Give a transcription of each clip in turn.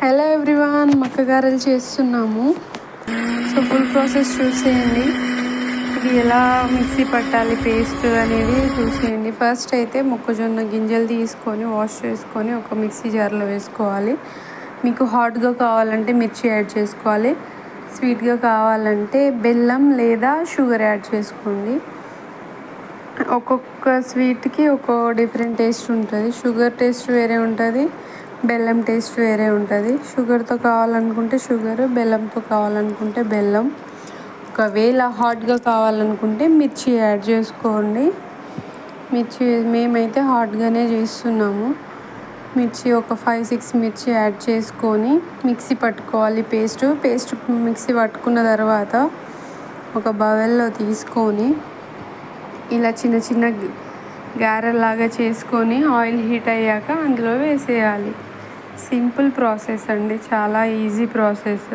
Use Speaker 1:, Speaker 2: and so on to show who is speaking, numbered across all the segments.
Speaker 1: Hello everyone మక్కగారెలు చేస్తున్నాము. So full process చూసేయండి. ఇది ఎలా మిక్సీ పట్టాలి పేస్ట్ అనేది చూసేయండి. ఫస్ట్ అయితే మొక్కజొన్న గింజలు తీసుకొని వాష్ చేసుకొని ఒక మిక్సీ జార్లో వేసుకోవాలి. మీకు హాట్గా కావాలంటే మిర్చి యాడ్ చేసుకోవాలి. స్వీట్గా కావాలంటే బెల్లం లేదా షుగర్ యాడ్ చేసుకోండి. ఒక్కొక్క స్వీట్కి ఒక్కో డిఫరెంట్ టేస్ట్ ఉంటుంది. షుగర్ టేస్ట్ వేరే ఉంటుంది. బెల్లం టేస్ట్ వేరే ఉంటుంది. షుగర్తో కావాలనుకుంటే షుగర్ బెల్లంతో కావాలనుకుంటే బెల్లం. ఒకవేళ హాట్గా కావాలనుకుంటే మిర్చి యాడ్ చేసుకోండి. మిర్చి మేమైతే హాట్గానే చేస్తున్నాము. మిర్చి ఒక ఫైవ్ సిక్స్ మిర్చి యాడ్ చేసుకొని మిక్సీ పట్టుకోవాలి పేస్ట్. పేస్ట్ మిక్సీ పట్టుకున్న తర్వాత ఒక బవెల్లో తీసుకొని ఇలా చిన్న చిన్న గారెలాగా చేసుకొని ఆయిల్ హీట్ అయ్యాక అందులో వేసేయాలి. సింపుల్ ప్రాసెస్ అండి చాలా ఈజీ ప్రాసెస్.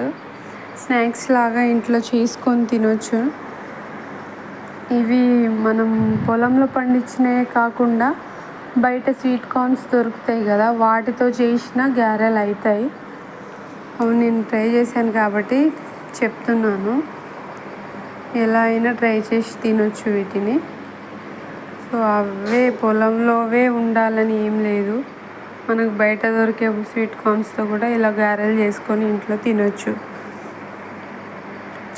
Speaker 1: స్నాక్స్ లాగా ఇంట్లో చేసుకొని తినొచ్చు. ఇవి మనం పొలంలో పండించినవే కాకుండా బయట స్వీట్ కార్న్స్ దొరుకుతాయి కదా వాటితో చేసిన గారెలు అవుతాయి అవి నేను ట్రై చేశాను కాబట్టి చెప్తున్నాను. ఎలా అయినా ట్రై చేసి తినొచ్చు వీటిని. సో అవే పొలంలోవే ఉండాలని ఏం లేదు. మనకు బయట దొరికే స్వీట్ కార్న్స్తో కూడా ఇలా గారెలు చేసుకొని ఇంట్లో తినొచ్చు.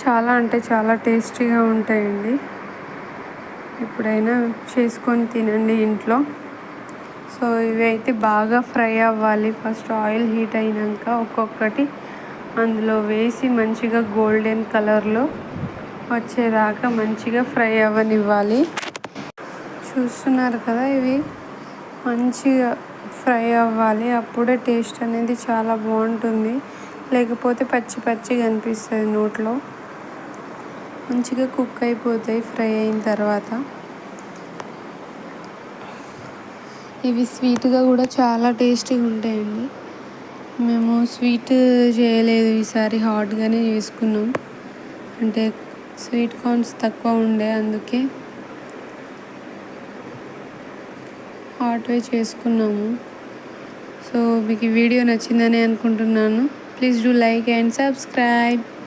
Speaker 1: చాలా అంటే చాలా టేస్టీగా ఉంటాయండి. ఎప్పుడైనా చేసుకొని తినండి ఇంట్లో. సో ఇవి అయితే బాగా ఫ్రై అవ్వాలి. ఫస్ట్ ఆయిల్ హీట్ అయినాక ఒక్కొక్కటి అందులో వేసి మంచిగా గోల్డెన్ కలర్లో వచ్చేదాకా మంచిగా ఫ్రై అవ్వనివ్వాలి. చూస్తున్నారు కదా ఇవి? మంచిగా ఫ్రై అవ్వాలి. అప్పుడే టేస్ట్ అనేది చాలా బాగుంటుంది. లేకపోతే పచ్చి పచ్చిగా అనిపిస్తుంది నోట్లో. మంచిగా కుక్ అయిపోతాయి ఫ్రై అయిన తర్వాత. ఇవి స్వీట్గా కూడా చాలా టేస్టీగా ఉంటాయండి. మేము స్వీట్ చేయలేదు ఈసారి హాట్గానే చేసుకున్నాం. అంటే స్వీట్ కార్న్స్ తక్కువ ఉండే అందుకే ఆటో చేసుకున్నాము. సో మీకు ఈ వీడియో నచ్చిందని అనుకుంటున్నాను. Please do like and subscribe